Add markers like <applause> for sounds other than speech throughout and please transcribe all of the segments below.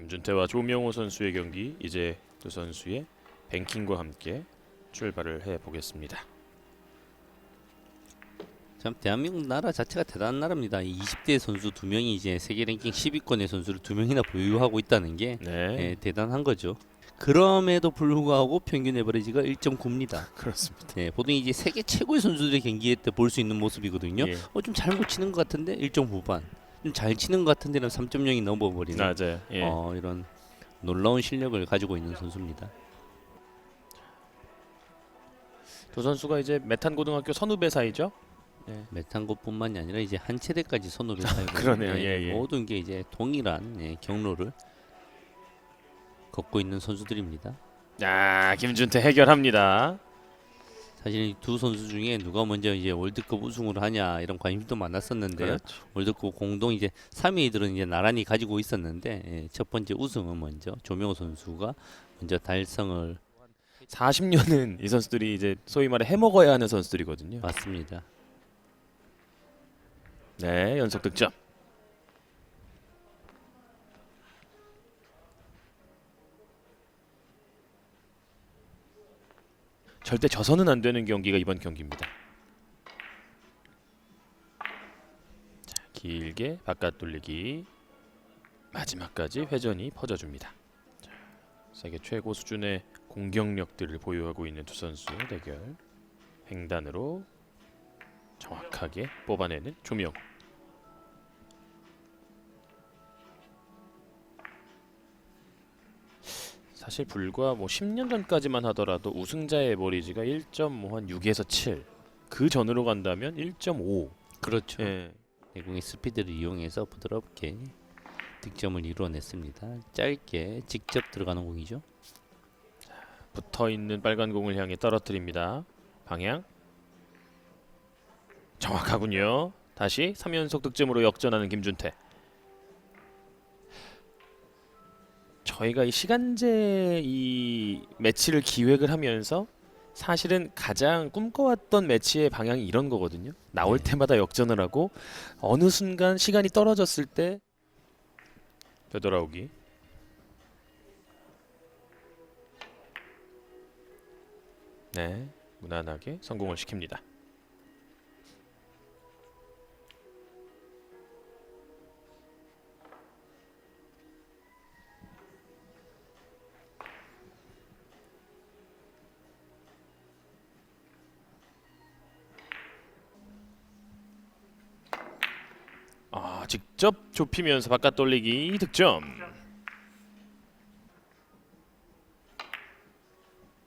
김준태와 조명호 선수의 경기 이제 두 선수의 뱅킹과 함께 출발을 해 보겠습니다. 참 대한민국 나라 자체가 대단한 나라입니다. 이 20대 선수 두 명이 이제 세계 랭킹 10위권의 선수를 두 명이나 보유하고 있다는 게 네, 예, 대단한 거죠. 그럼에도 불구하고 평균 에버리지가 1.9입니다. 그렇습니다. 예, 보통 이제 세계 최고의 선수들의 경기에 때 볼 수 있는 모습이거든요. 예. 어, 좀 잘못 치는 것 같은데 1점 후반, 좀 잘 치는 것 같은 데는 3.0이 넘어버리는 맞아요. 예. 어, 이런 놀라운 실력을 가지고 있는 선수입니다. 두 선수가 이제 메탄 고등학교 선후배 사이죠. 메탄고뿐만이 아니라 이제 한 체대까지 선후배 사이고 그러네요. 예, 예. 모든 게 이제 동일한 예, 경로를 걷고 있는 선수들입니다. 야, 김준태 해결합니다. 사실 이두 선수 중에 누가 먼저 이제 월드컵 우승을 하냐 이런 관심도 많았었는데요. 그렇죠. 월드컵 공동 이제 3위들은 이제 나란히 가지고 있었는데 예, 첫 번째 우승은 먼저 조명호 선수가 먼저 달성을 40년은 이 선수들이 이제 소위 말해 해먹어야 하는 선수들이거든요. 맞습니다. 네, 연속 득점. 절대 져서는 안 되는 경기가 이번 경기입니다. 자, 길게 바깥 돌리기. 마지막까지 회전이 퍼져줍니다. 자, 세계 최고 수준의 공격력들을 보유하고 있는 두 선수의 대결. 횡단으로 정확하게 뽑아내는 조명. 사실 불과 뭐 10년 전까지만 하더라도 우승자의 에버리지가 1.5한 6에서 7. 그 전으로 간다면 1.5. 그렇죠. 예. 내공의 스피드를 이용해서 부드럽게 득점을 이루어냈습니다. 짧게 직접 들어가는 공이죠. 붙어 있는 빨간 공을 향해 떨어뜨립니다. 방향 정확하군요. 다시 3연속 득점으로 역전하는 김준태. 저희가 이 시간제 이 매치를 기획을 하면서 사실은 가장 꿈꿔왔던 매치의 방향이 이런 거거든요. 나올 네. 때마다 역전을 하고 어느 순간 시간이 떨어졌을 때 되돌아오기. 네, 무난하게 성공을 시킵니다. 직접 좁히면서 바깥 돌리기 득점.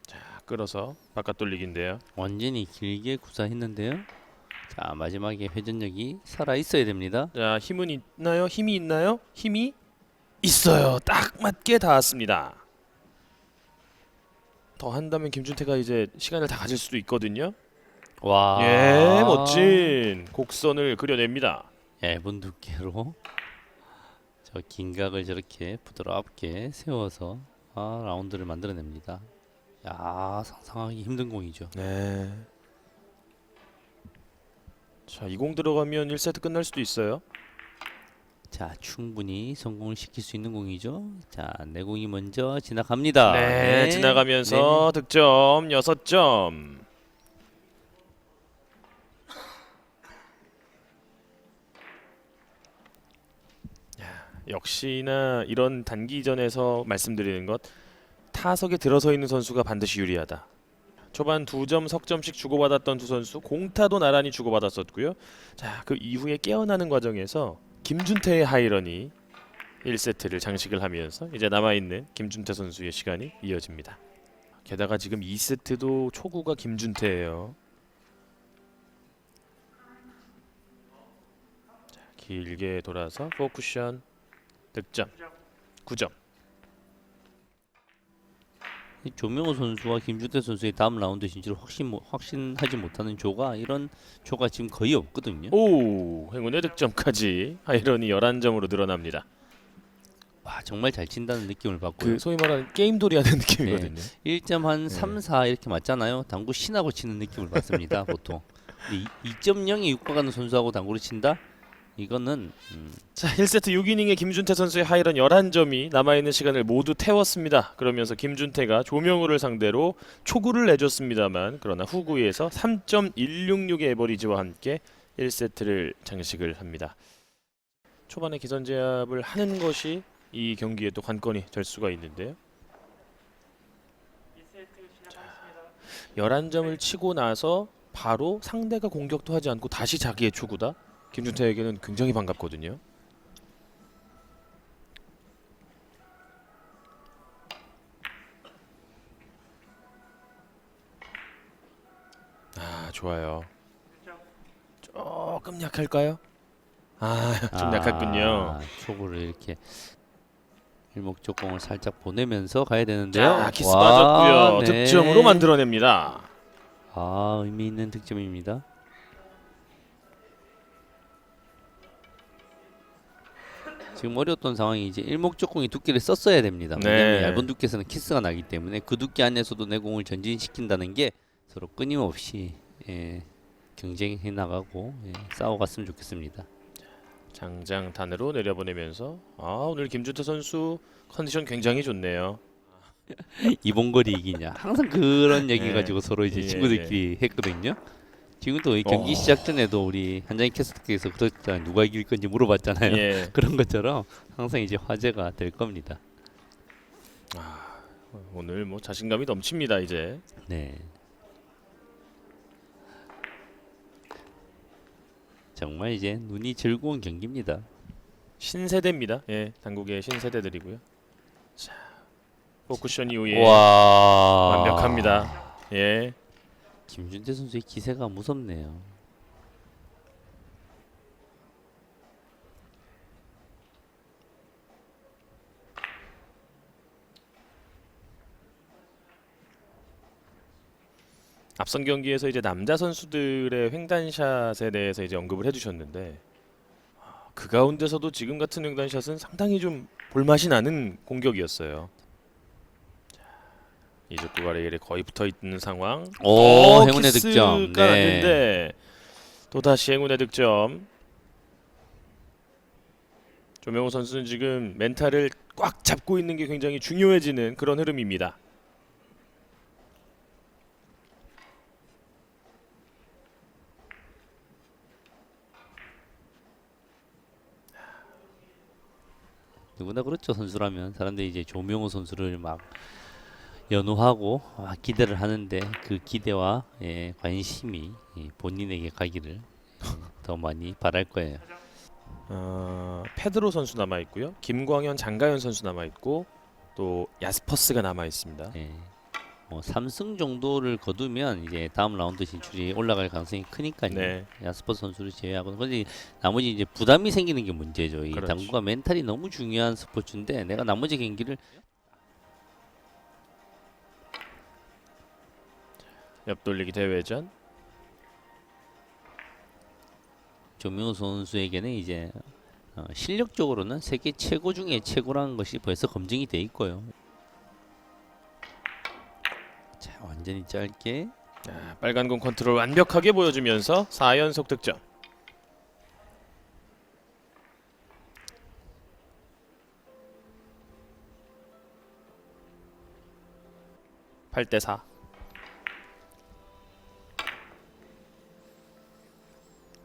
자, 끌어서 바깥 돌리기인데요. 완전히 길게 구사했는데요. 자 마지막에 회전력이 살아 있어야 됩니다. 자, 힘은 있나요? 힘이 있나요? 힘이 있어요. 딱 맞게 닿았습니다. 더 한다면 김준태가 이제 시간을 다 가질 수도 있거든요. 와, 예, 멋진 곡선을 그려냅니다. 얇은 두께로 저 긴각을 저렇게 부드럽게 세워서 아, 라운드를 만들어냅니다. 야 상상하기 힘든 공이죠. 네. 자, 이 공 들어가면 1세트 끝날 수도 있어요. 자 충분히 성공을 시킬 수 있는 공이죠. 자 내 공이 먼저 지나갑니다. 네, 지나가면서 득점 6점. 역시나 이런 단기전에서 말씀드리는 것 타석에 들어서 있는 선수가 반드시 유리하다. 초반 두 점 석점씩 주고받았던 두 선수 공타도 나란히 주고받았었고요. 자, 그 이후에 깨어나는 과정에서 김준태의 하이런이 1세트를 장식을 하면서 이제 남아 있는 김준태 선수의 시간이 이어집니다. 게다가 지금 2세트도 초구가 김준태예요. 자, 길게 돌아서 포쿠션 득점 9점. 이 조명호 선수와 김준태 선수의 다음 라운드 진출을 확신 못- 확신하지 못하는 조가 이런 조가 지금 거의 없거든요. 오 행운의 득점까지 하이런이 11점으로 늘어납니다. 와 정말 잘 친다는 느낌을 받고요. 그 소위 말하는 게임돌이 하는 <laughs> 느낌이거든요. 1점 한 네. 3, 4 이렇게 맞잖아요. 당구 신하고 치는 느낌을 받습니다. 보통. 2.0에 육박하는 선수하고 당구를 친다? 이거는 음, 자, 1세트 6이닝의 김준태 선수의 하이런 11점이 남아있는 시간을 모두 태웠습니다. 그러면서 김준태가 조명우를 상대로 초구를 내줬습니다만 그러나 후구에서 3.166의 에버리지와 함께 1세트를 장식을 합니다. 초반에 기선 제압을 하는 것이 이 경기에 또 관건이 될 수가 있는데요. 11점을 치고 나서 바로 상대가 공격도 하지 않고 다시 자기의 초구다. 김준태에게는 굉장히 반갑거든요. 아 좋아요. 조금 약할까요? <laughs> 아좀 약했군요. 아, 초구를 이렇게 일목적공을 살짝 보내면서 가야 되는데요. 자 키스 와, 빠졌고요. 네. 득점으로 만들어냅니다. 아 의미 있는 득점입니다. 지금 어려웠던 상황이 이제 일목적공이 두께를 썼어야 됩니다. 네. 왜냐면 얇은 두께에서는 키스가 나기 때문에 그 두께 안에서도 내 공을 전진시킨다는 게 서로 끊임없이 예, 경쟁해 나가고 예, 싸워갔으면 좋겠습니다. 장장 단으로 내려보내면서 아 오늘 김준태 선수 컨디션 굉장히 좋네요. <laughs> 이번 거리 이기냐 항상 그런 얘기 예. 가지고 서로 이제 예, 친구들끼리 했거든요. 지금도 이 경기 어. 시작 전에도 우리 한장희 캐스터께서 그랬잖아요. 누가 이길 건지 물어봤잖아요. 예. <laughs> 그런 것처럼 항상 이제 화제가 될 겁니다. 오늘 뭐 자신감이 넘칩니다 이제. 네. 정말 이제 눈이 즐거운 경기입니다. 신세대입니다. 예, 당국의 신세대들이고요. 자, 포쿠션 이후에 와 완벽합니다. 예, 김준태 선수의 기세가 무섭네요. 앞선 경기에서 이제 남자 선수들의 횡단샷에 대해서 이제 언급을 해주셨는데 아, 그 가운데서도 지금 같은 횡단샷은 상당히 좀 볼맛이 나는 공격이었어요. 자, 이적구 가레일에 거의 붙어 있는 상황. 오, 어, 행운의 득점. 네. 났는데 또 다시 행운의 득점. 조명호 선수는 지금 멘탈을 꽉 잡고 있는 게 굉장히 중요해지는 그런 흐름입니다. 누구나 그렇죠 선수라면 사람들이 이제 조명호 선수를 막 연호하고 아, 기대를 하는데 그 기대와 예, 관심이 예, 본인에게 가기를 예, 더 많이 바랄 거예요. 어, 페드로 선수 남아 있고요. 김광현, 장가현 선수 남아 있고 또 야스퍼스가 남아 있습니다. 예. 뭐 3승 정도를 거두면 이제 다음 라운드 진출이 올라갈 가능성이 크니까요. 네. 야스퍼 선수를 제외하고 근데 나머지 이제 부담이 생기는 게 문제죠. 이 그렇죠. 당구가 멘탈이 너무 중요한 스포츠인데 내가 나머지 경기를 옆돌리기 대회전. 조명호 선수에게는 이제 어, 실력적으로는 세계 최고 중에 최고라는 것이 벌써 검증이 돼 있고요. 자 완전히 짧게 자, 빨간 공 컨트롤 완벽하게 보여주면서 4연속 득점. 팔대 4.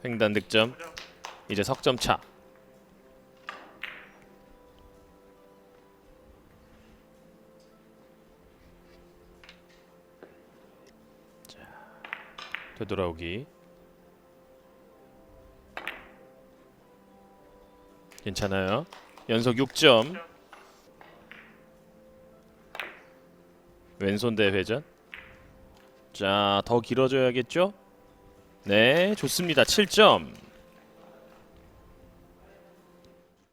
횡단 득점. 이제 석점 차. 되돌아오기. 괜찮아요. 연속 6점. 왼손 대 회전. 자, 더 길어져야겠죠? 네, 좋습니다. 7점.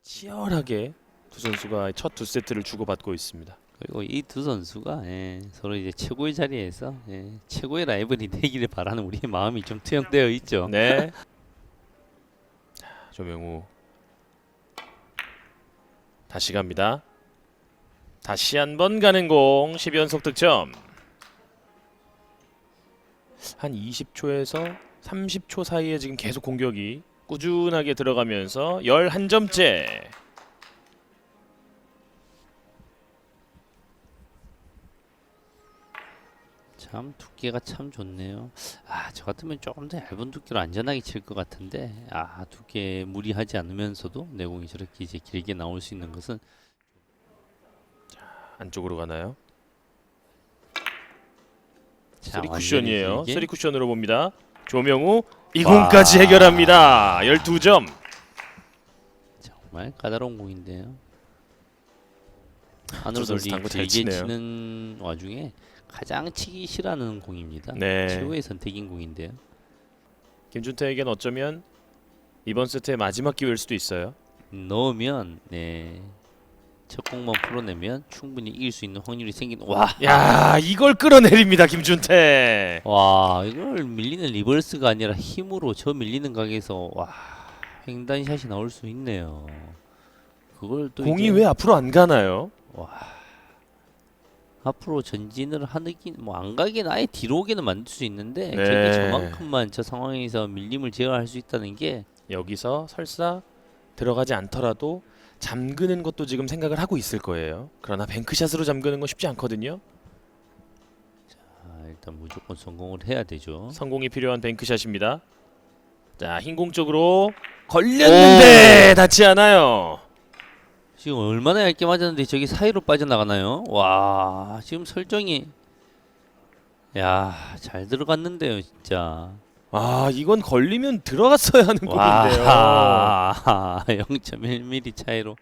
치열하게 두 선수가 첫 두 세트를 주고받고 있습니다. 그리고 이 두 선수가 예, 서로 이제 최고의 자리에서 예, 최고의 라이벌이 되기를 바라는 우리의 마음이 좀 투영되어 있죠. 네. <laughs> 자, 조명우 다시 갑니다. 다시 한 번 가는 공 10연속 득점. 한 20초에서 30초 사이에 지금 계속 공격이 꾸준하게 들어가면서 11점째. 참 두께가 참 좋네요. 아, 저 같으면 조금 더 얇은 두께로 안전하게 칠 것 같은데 아, 두께 무리하지 않으면서도 내공이 저렇게 이제 길게 나올 수 있는 것은 안쪽으로 가나요? 자, 쓰리 쿠션이에요. 길게. 쓰리 쿠션으로 봅니다. 조명우 이 공까지 해결합니다. 12점. 정말 까다로운 공인데요. 안으로 선수 돌리 당구 잘 길게 치네요. 치는 와중에 가장 치기 싫어하는 공입니다. 네. 최고의 선택인 공인데요. 김준태에겐 어쩌면 이번 세트의 마지막 기회일 수도 있어요. 넣으면 네. 첫 공만 풀어내면 충분히 이길 수 있는 확률이 생긴 와. 야, 이걸 끌어내립니다. 김준태. 와 이걸 밀리는 리버스가 아니라 힘으로 저 밀리는 각에서 와 횡단샷이 나올 수 있네요. 그걸 또 공이 이제 왜 앞으로 안 가나요? 앞으로 전진을 하긴 뭐 안 가긴 아예 뒤로 오게는 만들 수 있는데 네. 저게 저만큼만 저 상황에서 밀림을 제어할 수 있다는 게 여기서 설사 들어가지 않더라도 잠그는 것도 지금 생각을 하고 있을 거예요. 그러나 뱅크샷으로 잠그는 건 쉽지 않거든요. 아, 일단 무조건 성공을 해야 되죠. 성공이 필요한 뱅크샷입니다. 자, 흰 공 쪽으로 걸렸는데 닿지 않아요. 지금 얼마나 얇게 맞았는데 저기 사이로 빠져나가나요? 와 지금 설정이 야 잘 들어갔는데요 진짜. 아, 이건 걸리면 들어갔어야 하는 곡인데요. 와 <laughs> 0.1mm 차이로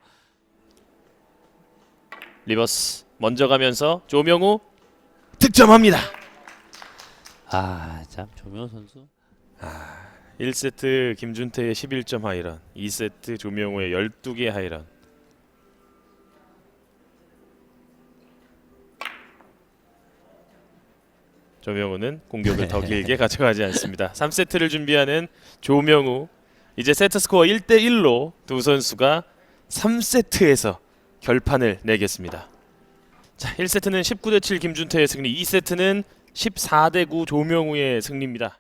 리버스 먼저 가면서 조명우 득점합니다. 아 참 조명 선수 1세트 김준태의 11점 하이런, 2세트 조명우의 12개 하이런. 조명우는 공격을 더 길게 가져가지 않습니다. 3세트를 준비하는 조명우 이제 세트 스코어 1대 1로 두 선수가 3세트에서 결판을 내겠습니다. 자, 1세트는 19 대 7 김준태의 승리, 2세트는 14 대 9 조명우의 승리입니다.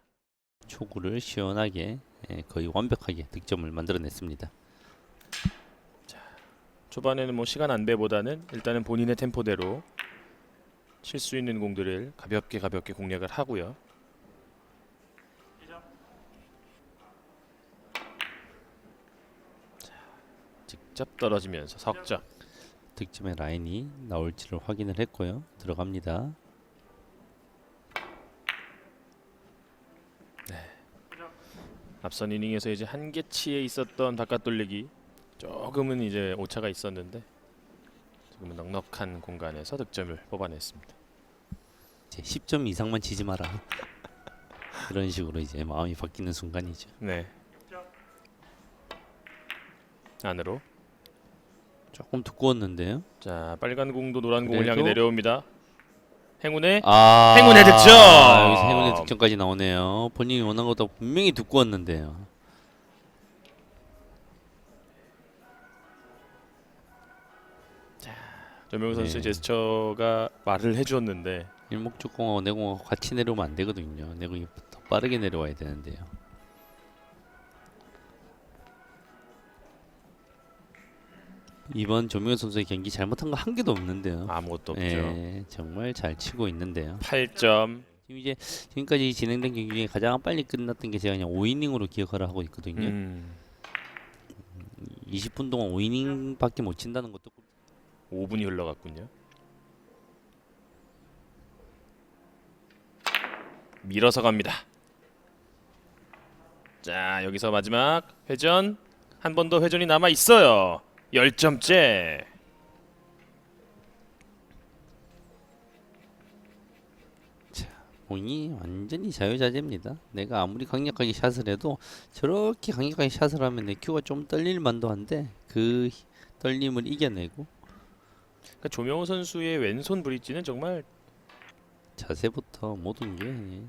초구를 시원하게 예, 거의 완벽하게 득점을 만들어냈습니다. 초반에는 뭐 시간 안배보다는 일단은 본인의 템포대로 칠 수 있는 공들을 가볍게 가볍게 공략을 하고요. 자, 직접 떨어지면서 석점. 득점의 라인이 나올지를 확인을 했고요. 들어갑니다. 앞선 이닝에서 이제 한계치에 있었던 바깥 돌리기 조금은 이제 오차가 있었는데 지금은 넉넉한 공간에서 득점을 뽑아냈습니다. 이제 10점 이상만 치지 마라. <laughs> 그런 식으로 이제 마음이 바뀌는 순간이죠. 네. 안으로 조금 두꺼웠는데요. 자 빨간 공도 노란 공을 그래도- 향해 내려옵니다. 행운의 아 행운의 득점! 여기서 행운의 득점까지 나오네요. 본인이 원한 것보다 분명히 두꺼웠는데요. 조명우 선수 네. 제스처가 말을 해주었는데 일목적 공하고 내공하고 같이 내려오면 안 되거든요. 내공이 더 빠르게 내려와야 되는데요. 이번 조명호 선수의 경기 잘못한 거 한 개도 없는데요. 아무것도 없죠. 예, 정말 잘 치고 있는데요. 8점. 지금 이제 지금까지 진행된 경기 중에 가장 빨리 끝났던 게 제가 그냥 5이닝으로 기억을 하고 있거든요. 음, 20분 동안 5이닝밖에 못 친다는 것도 5분이 흘러갔군요. 밀어서 갑니다. 자 여기서 마지막 회전 한 번 더 회전이 남아 있어요. 10점째. 공이 완전히 자유자재입니다. 내가 아무리 강력하게 샷을 해도 저렇게 강력하게 샷을 하면 내 큐가 좀 떨릴 만도 한데 그 히- 떨림을 이겨내고 그러니까 조명호 선수의 왼손 브릿지는 정말 자세부터 모든 게 예.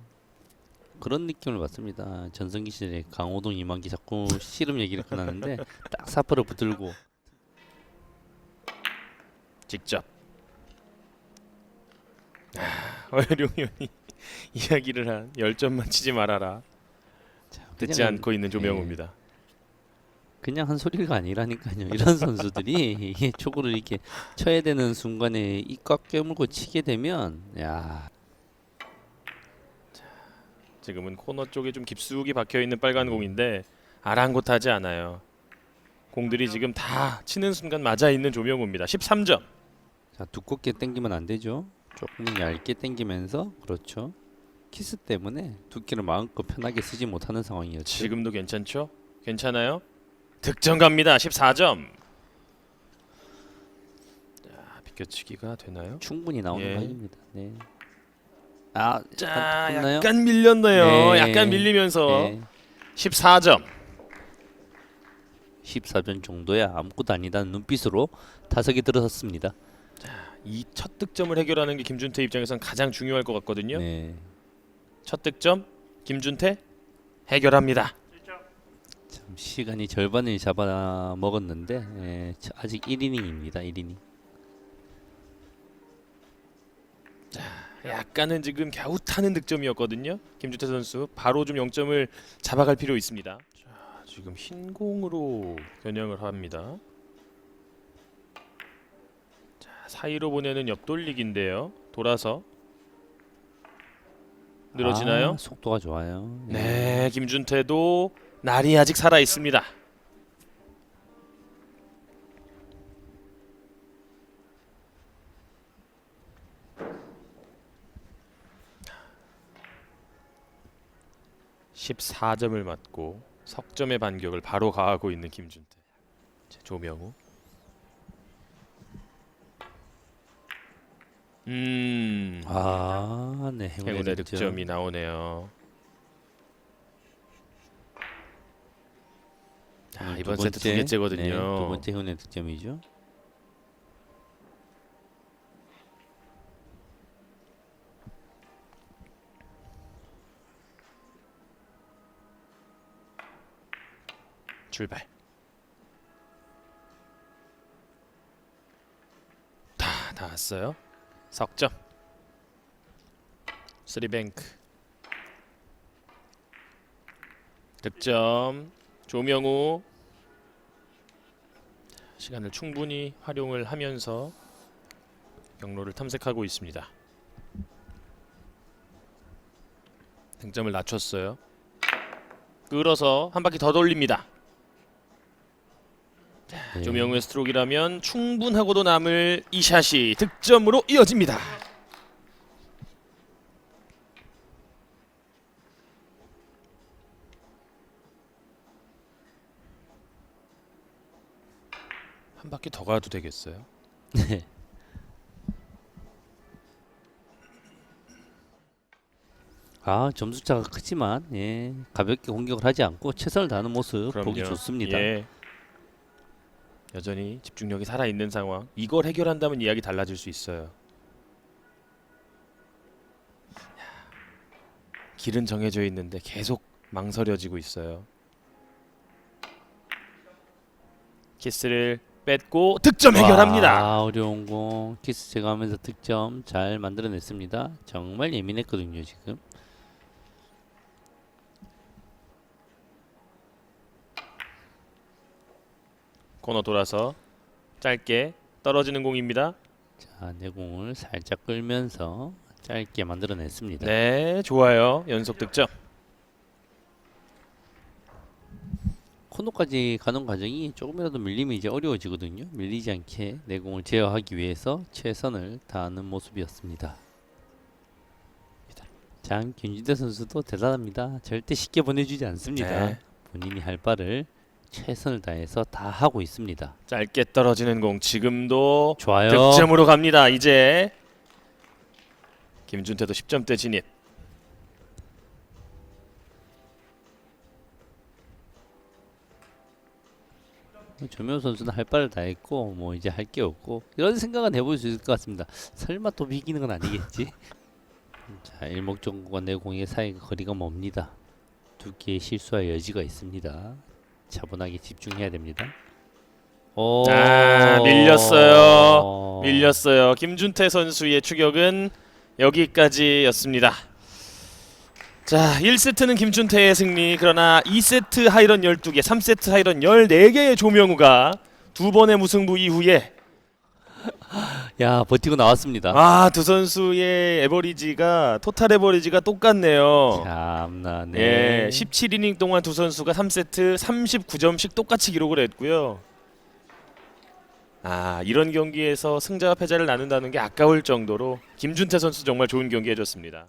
그런 느낌을 받습니다. 전성기 시절에 강호동 이만기 자꾸 씨름 얘기를 꺼내는데 딱 사퍼를 붙들고 직접. 아, 어룡이 <laughs> 이야기를 한 10점만 치지 말아라. 자, 듣지 그냥 않고 있는 조명우입니다. 그냥 한 소리가 아니라니까요. <laughs> 이런 선수들이 이게 초구를 이렇게 쳐야 되는 순간에 입꽉 깨물고 치게 되면 야 지금은 코너 쪽에 좀 깊숙이 박혀 있는 빨간 공인데 아랑곳하지 않아요. 공들이 지금 다 치는 순간 맞아 있는 조명우입니다. 13점. 자, 두껍게 당기면 안 되죠. 조금 얇게 당기면서 그렇죠. 키스 때문에 두께를 마음껏 편하게 쓰지 못하는 상황이었죠. 지금도 괜찮죠? 괜찮아요? 득점 갑니다. 14점. 자, 비껴치기가 되나요? 충분히 나오는 예. 각입니다. 네. 아, 자, 약간 밀렸네요. 네. 약간 밀리면서 네. 14점. 14전 정도야 아무것도 아니다는 눈빛으로 타석에 들어섰습니다. 이 첫 득점을 해결하는 게 김준태 입장에선 가장 중요할 것 같거든요. 네. 첫 득점 김준태 해결합니다. 참 시간이 절반을 잡아 먹었는데 예, 저- 아직 1이닝입니다. 1이닝. 약간은 지금 갸웃하는 득점이었거든요. 김준태 선수 바로 좀 0점을 잡아갈 필요 있습니다. 자, 지금 흰 공으로 겨냥을 합니다. 자, 사이로 보내는 옆돌리기인데요. 돌아서 늘어지나요? 아, 속도가 좋아요. 예. 네, 김준태도 날이 아직 살아 있습니다. (14점을) 맞고 석점의 반격을 바로 가하고 있는 김준태 자, 조명우 음 아, 네. 행운의, 행운의 득점. 득점이 나오네요. 자, 음, 이번 두 세트 두 개째거든요. 네, 두 번째 행운의 득점이죠. 출발. 다 나왔어요. 석점. 쓰리뱅크. 득점. 조명우. 시간을 충분히 활용을 하면서 경로를 탐색하고 있습니다. 득점을 낮췄어요. 끌어서 한 바퀴 더 돌립니다. 네. 조명우의 스트로크라면 충분하고도 남을 이 샷이 득점으로 이어집니다. 한 바퀴 더 가도 되겠어요? <laughs> 네. 아 점수 차가 크지만 예 가볍게 공격을 하지 않고 최선을 다하는 모습 보기 그럼요. 좋습니다. 예. 여전히 집중력이 살아 있는 상황. 이걸 해결한다면 이야기 달라질 수 있어요. 길은 정해져 있는데 계속 망설여지고 있어요. 키스를 뺐고 득점 해결합니다. 와, 어려운 공 키스 제거하면서 득점 잘 만들어냈습니다. 정말 예민했거든요 지금. 코너 돌아서 짧게 떨어지는 공입니다. 자 내 공을 살짝 끌면서 짧게 만들어냈습니다. 네, 좋아요. 연속 득점. 코너까지 가는 과정이 조금이라도 밀리면 이제 어려워지거든요. 밀리지 않게 내공을 제어하기 위해서 최선을 다하는 모습이었습니다. 장 김진대 선수도 대단합니다. 절대 쉽게 보내주지 않습니다. 네. 본인이 할 바를 최선을 다해서 다 하고 있습니다. 짧게 떨어지는 공 지금도 좋아요. 득점으로 갑니다. 이제 김준태도 10점대 진입. 조명 선수는 할 바를 다 했고 뭐 이제 할 게 없고 이런 생각은 해볼 수 있을 것 같습니다. 설마 또 비기는 건 아니겠지? <laughs> 자 일목적과 내공의 사이 거리가 멉니다. 두 개의 실수할 여지가 있습니다. 차분하게 집중해야 됩니다. 오, 아, 밀렸어요. 밀렸어요. 김준태 선수의 추격은 여기까지였습니다. 자, 1세트는 김준태의 승리. 그러나 2세트 하이런 12개, 3세트 하이런 14개의 조명우가 두 번의 무승부 이후에 야 버티고 나왔습니다. 아, 두 선수의 에버리지가 토탈 에버리지가 똑같네요. 참나 네. 예, 17이닝 동안 두 선수가 3세트 39점씩 똑같이 기록을 했고요. 아, 이런 경기에서 승자와 패자를 나눈다는 게 아까울 정도로 김준태 선수 정말 좋은 경기 해줬습니다.